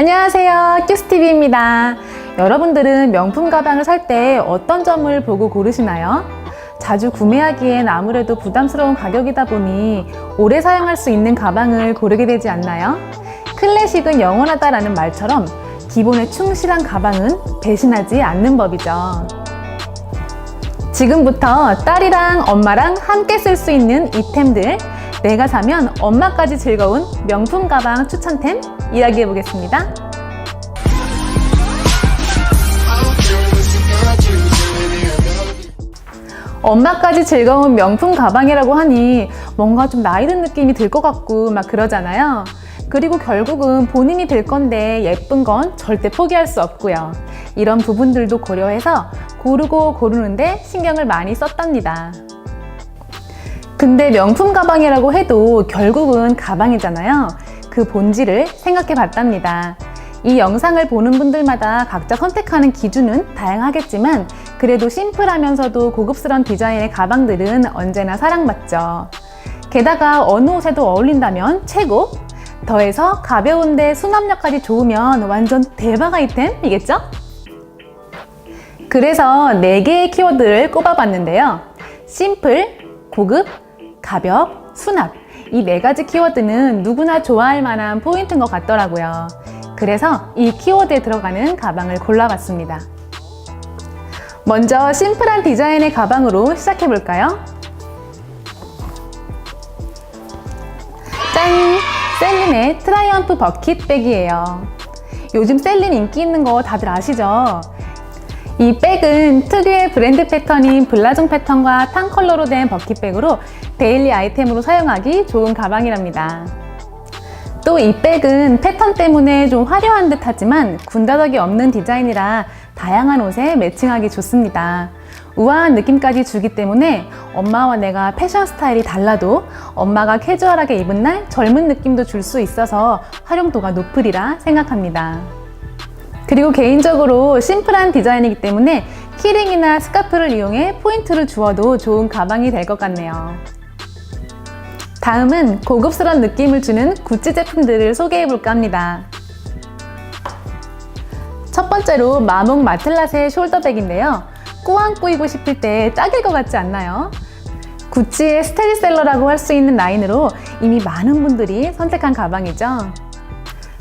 안녕하세요. 큐스TV입니다. 여러분들은 명품 가방을 살 때 어떤 점을 보고 고르시나요? 자주 구매하기엔 아무래도 부담스러운 가격이다 보니 오래 사용할 수 있는 가방을 고르게 되지 않나요? 클래식은 영원하다라는 말처럼 기본에 충실한 가방은 배신하지 않는 법이죠. 지금부터 딸이랑 엄마랑 함께 쓸 수 있는 이템들 내가 사면 엄마까지 즐거운 명품 가방 추천템 이야기해 보겠습니다. 엄마까지 즐거운 명품 가방이라고 하니 뭔가 좀 나이 든 느낌이 들 것 같고 막 그러잖아요. 그리고 결국은 본인이 될 건데 예쁜 건 절대 포기할 수 없고요. 이런 부분들도 고려해서 고르고 고르는데 신경을 많이 썼답니다. 근데 명품 가방이라고 해도 결국은 가방이잖아요. 그 본질을 생각해 봤답니다. 이 영상을 보는 분들마다 각자 선택하는 기준은 다양하겠지만 그래도 심플하면서도 고급스러운 디자인의 가방들은 언제나 사랑받죠. 게다가 어느 옷에도 어울린다면 최고! 더해서 가벼운데 수납력까지 좋으면 완전 대박 아이템이겠죠? 그래서 4개의 키워드를 꼽아봤는데요. 심플, 고급, 가볍, 수납. 이 네 가지 키워드는 누구나 좋아할 만한 포인트인 것 같더라고요. 그래서 이 키워드에 들어가는 가방을 골라봤습니다. 먼저 심플한 디자인의 가방으로 시작해볼까요? 짠! 셀린의 트라이언프 버킷백이에요. 요즘 셀린 인기 있는 거 다들 아시죠? 이 백은 특유의 브랜드 패턴인 블라종 패턴과 탄 컬러로 된 버킷백으로 데일리 아이템으로 사용하기 좋은 가방이랍니다. 또 이 백은 패턴 때문에 좀 화려한 듯 하지만 군더더기 없는 디자인이라 다양한 옷에 매칭하기 좋습니다. 우아한 느낌까지 주기 때문에 엄마와 내가 패션 스타일이 달라도 엄마가 캐주얼하게 입은 날 젊은 느낌도 줄 수 있어서 활용도가 높으리라 생각합니다. 그리고 개인적으로 심플한 디자인이기 때문에 키링이나 스카프를 이용해 포인트를 주어도 좋은 가방이 될 것 같네요. 다음은 고급스러운 느낌을 주는 구찌 제품들을 소개해 볼까 합니다. 첫 번째로 마몽 마틀라세 숄더백인데요. 꾸안 꾸이고 싶을 때 딱일 것 같지 않나요? 구찌의 스테디셀러라고 할 수 있는 라인으로 이미 많은 분들이 선택한 가방이죠.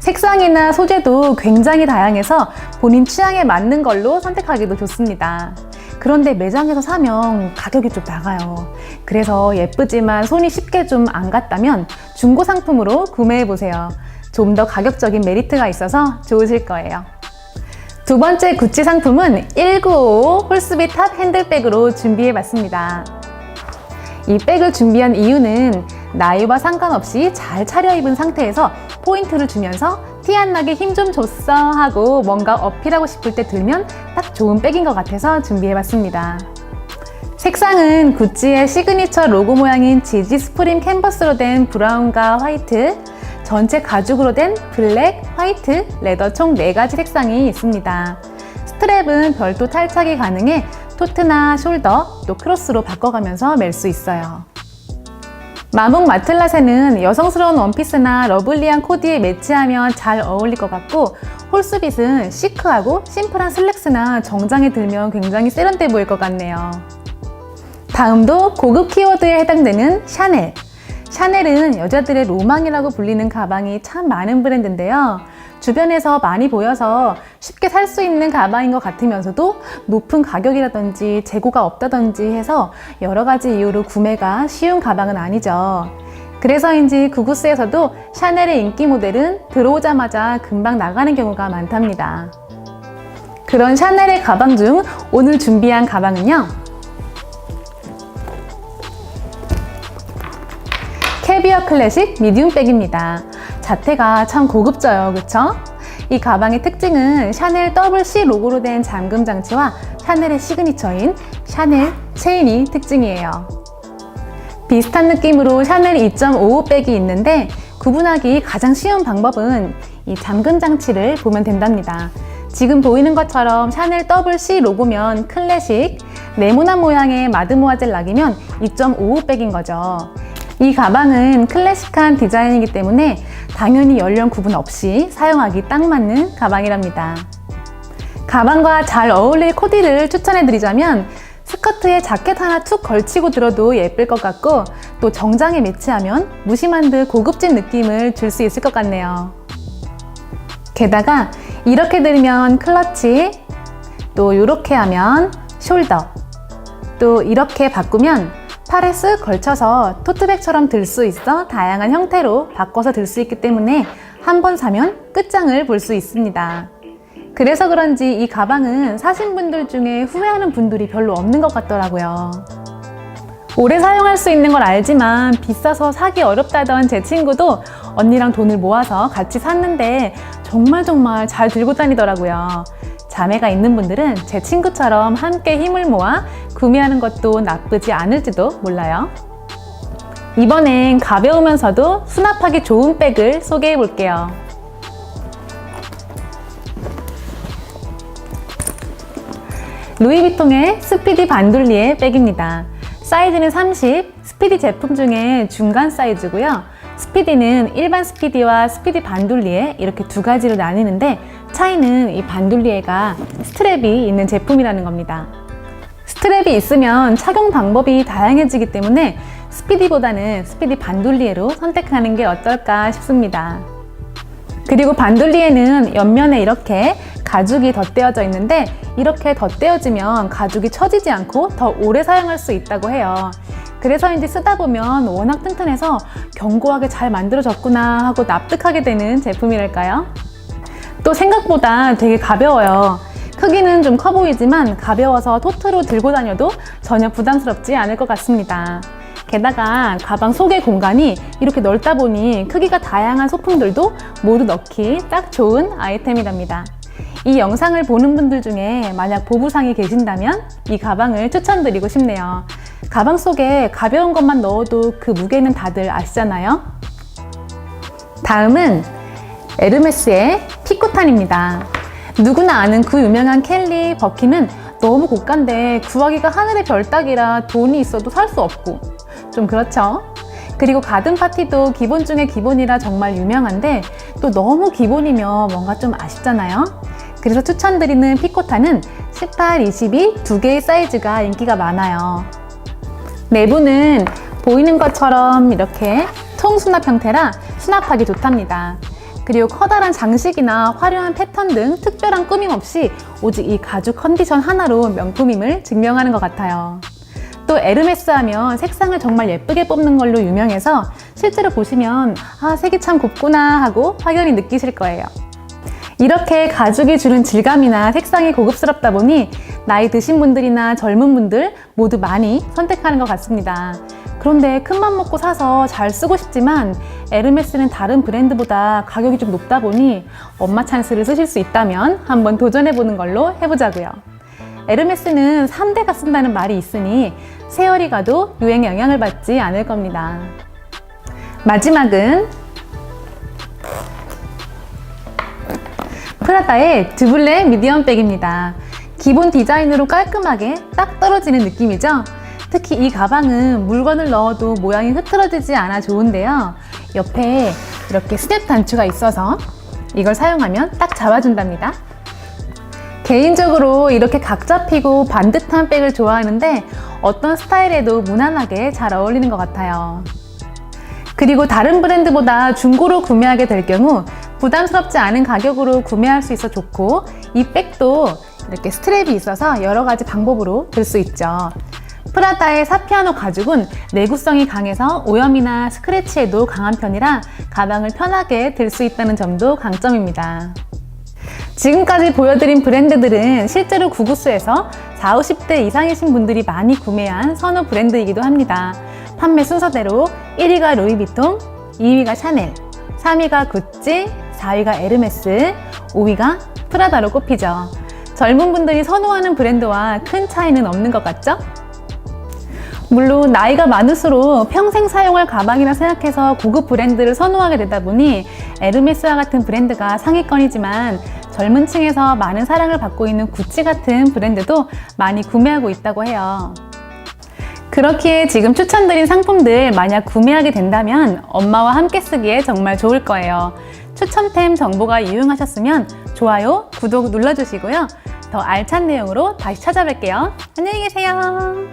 색상이나 소재도 굉장히 다양해서 본인 취향에 맞는 걸로 선택하기도 좋습니다. 그런데 매장에서 사면 가격이 좀 나가요. 그래서 예쁘지만 손이 쉽게 좀 안 갔다면 중고 상품으로 구매해 보세요. 좀 더 가격적인 메리트가 있어서 좋으실 거예요. 두 번째 구찌 상품은 1955 홀스비 탑 핸들백으로 준비해 봤습니다. 이 백을 준비한 이유는 나이와 상관없이 잘 차려입은 상태에서 포인트를 주면서 티 안 나게 힘 좀 줬어 하고 뭔가 어필하고 싶을 때 들면 딱 좋은 백인 것 같아서 준비해봤습니다. 색상은 구찌의 시그니처 로고 모양인 지지 스프림 캔버스로 된 브라운과 화이트, 전체 가죽으로 된 블랙, 화이트, 레더 총 4가지 색상이 있습니다. 스트랩은 별도 탈착이 가능해 토트나 숄더, 또 크로스로 바꿔가면서 멜 수 있어요. 마몽 마틀라세는 여성스러운 원피스나 러블리한 코디에 매치하면 잘 어울릴 것 같고 홀스빗은 시크하고 심플한 슬랙스나 정장에 들면 굉장히 세련돼 보일 것 같네요. 다음도 고급 키워드에 해당되는 샤넬. 샤넬은 여자들의 로망이라고 불리는 가방이 참 많은 브랜드인데요. 주변에서 많이 보여서 쉽게 살 수 있는 가방인 것 같으면서도 높은 가격이라든지 재고가 없다든지 해서 여러 가지 이유로 구매가 쉬운 가방은 아니죠. 그래서인지 구구스에서도 샤넬의 인기 모델은 들어오자마자 금방 나가는 경우가 많답니다. 그런 샤넬의 가방 중 오늘 준비한 가방은요. 캐비어 클래식 미디움 백입니다. 자태가 참 고급져요, 그쵸? 이 가방의 특징은 샤넬 WC 로고로 된 잠금 장치와 샤넬의 시그니처인 샤넬 체인이 특징이에요. 비슷한 느낌으로 샤넬 2.55 백이 있는데 구분하기 가장 쉬운 방법은 이 잠금 장치를 보면 된답니다. 지금 보이는 것처럼 샤넬 WC 로고면 클래식, 네모난 모양의 마드모아젤 락이면 2.55 백인 거죠. 이 가방은 클래식한 디자인이기 때문에 당연히 연령 구분 없이 사용하기 딱 맞는 가방이랍니다. 가방과 잘 어울릴 코디를 추천해 드리자면 스커트에 자켓 하나 툭 걸치고 들어도 예쁠 것 같고 또 정장에 매치하면 무심한 듯 고급진 느낌을 줄 수 있을 것 같네요. 게다가 이렇게 들면 클러치, 또 이렇게 하면 숄더, 또 이렇게 바꾸면 팔에 쓱 걸쳐서 토트백처럼 들 수 있어 다양한 형태로 바꿔서 들 수 있기 때문에 한 번 사면 끝장을 볼 수 있습니다. 그래서 그런지 이 가방은 사신 분들 중에 후회하는 분들이 별로 없는 것 같더라고요. 오래 사용할 수 있는 걸 알지만 비싸서 사기 어렵다던 제 친구도 언니랑 돈을 모아서 같이 샀는데 정말 정말 잘 들고 다니더라고요. 자매가 있는 분들은 제 친구처럼 함께 힘을 모아 구매하는 것도 나쁘지 않을지도 몰라요. 이번엔 가벼우면서도 수납하기 좋은 백을 소개해 볼게요. 루이비통의 스피디 반둘리의 백입니다. 사이즈는 30, 스피디 제품 중에 중간 사이즈고요. 스피디는 일반 스피디와 스피디 반둘리에 이렇게 두 가지로 나뉘는데 차이는 이 반둘리에가 스트랩이 있는 제품이라는 겁니다. 스트랩이 있으면 착용 방법이 다양해지기 때문에 스피디보다는 스피디 반둘리에로 선택하는 게 어떨까 싶습니다. 그리고 반둘리에는 옆면에 이렇게 가죽이 덧대어져 있는데 이렇게 덧대어지면 가죽이 처지지 않고 더 오래 사용할 수 있다고 해요. 그래서인지 쓰다 보면 워낙 튼튼해서 견고하게 잘 만들어졌구나 하고 납득하게 되는 제품이랄까요? 또 생각보다 되게 가벼워요. 크기는 좀 커 보이지만 가벼워서 토트로 들고 다녀도 전혀 부담스럽지 않을 것 같습니다. 게다가 가방 속의 공간이 이렇게 넓다 보니 크기가 다양한 소품들도 모두 넣기 딱 좋은 아이템이랍니다. 이 영상을 보는 분들 중에 만약 보부상이 계신다면 이 가방을 추천드리고 싶네요. 가방 속에 가벼운 것만 넣어도 그 무게는 다들 아시잖아요? 다음은 에르메스의 피코탄입니다. 누구나 아는 그 유명한 켈리 버킨은 너무 고가인데 구하기가 하늘의 별 따기라 돈이 있어도 살 수 없고 좀 그렇죠? 그리고 가든 파티도 기본 중에 기본이라 정말 유명한데 또 너무 기본이면 뭔가 좀 아쉽잖아요? 그래서 추천드리는 피코타는 18, 22 두 개의 사이즈가 인기가 많아요. 내부는 보이는 것처럼 이렇게 통 수납 형태라 수납하기 좋답니다. 그리고 커다란 장식이나 화려한 패턴 등 특별한 꾸밈 없이 오직 이 가죽 컨디션 하나로 명품임을 증명하는 것 같아요. 또 에르메스 하면 색상을 정말 예쁘게 뽑는 걸로 유명해서 실제로 보시면 아, 색이 참 곱구나 하고 확연히 느끼실 거예요. 이렇게 가죽이 주는 질감이나 색상이 고급스럽다 보니 나이 드신 분들이나 젊은 분들 모두 많이 선택하는 것 같습니다. 그런데 큰맘 먹고 사서 잘 쓰고 싶지만 에르메스는 다른 브랜드보다 가격이 좀 높다 보니 엄마 찬스를 쓰실 수 있다면 한번 도전해 보는 걸로 해보자고요. 에르메스는 3대가 쓴다는 말이 있으니 세월이 가도 유행 영향을 받지 않을 겁니다. 마지막은 프라다의 드블레 미디엄 백입니다. 기본 디자인으로 깔끔하게 딱 떨어지는 느낌이죠? 특히 이 가방은 물건을 넣어도 모양이 흐트러지지 않아 좋은데요. 옆에 이렇게 스냅 단추가 있어서 이걸 사용하면 딱 잡아준답니다. 개인적으로 이렇게 각 잡히고 반듯한 백을 좋아하는데 어떤 스타일에도 무난하게 잘 어울리는 것 같아요. 그리고 다른 브랜드보다 중고로 구매하게 될 경우 부담스럽지 않은 가격으로 구매할 수 있어 좋고 이 백도 이렇게 스트랩이 있어서 여러 가지 방법으로 들 수 있죠. 프라다의 사피아노 가죽은 내구성이 강해서 오염이나 스크래치에도 강한 편이라 가방을 편하게 들 수 있다는 점도 강점입니다. 지금까지 보여드린 브랜드들은 실제로 구구스에서 40, 50대 이상이신 분들이 많이 구매한 선호 브랜드이기도 합니다. 판매 순서대로 1위가 루이비통, 2위가 샤넬, 3위가 구찌, 4위가 에르메스, 5위가 프라다로 꼽히죠. 젊은 분들이 선호하는 브랜드와 큰 차이는 없는 것 같죠? 물론 나이가 많을수록 평생 사용할 가방이라 생각해서 고급 브랜드를 선호하게 되다 보니 에르메스와 같은 브랜드가 상위권이지만 젊은 층에서 많은 사랑을 받고 있는 구찌 같은 브랜드도 많이 구매하고 있다고 해요. 그렇기에 지금 추천드린 상품들 만약 구매하게 된다면 엄마와 함께 쓰기에 정말 좋을 거예요. 추첨템 정보가 유용하셨으면 좋아요, 구독 눌러주시고요. 더 알찬 내용으로 다시 찾아뵐게요. 안녕히 계세요.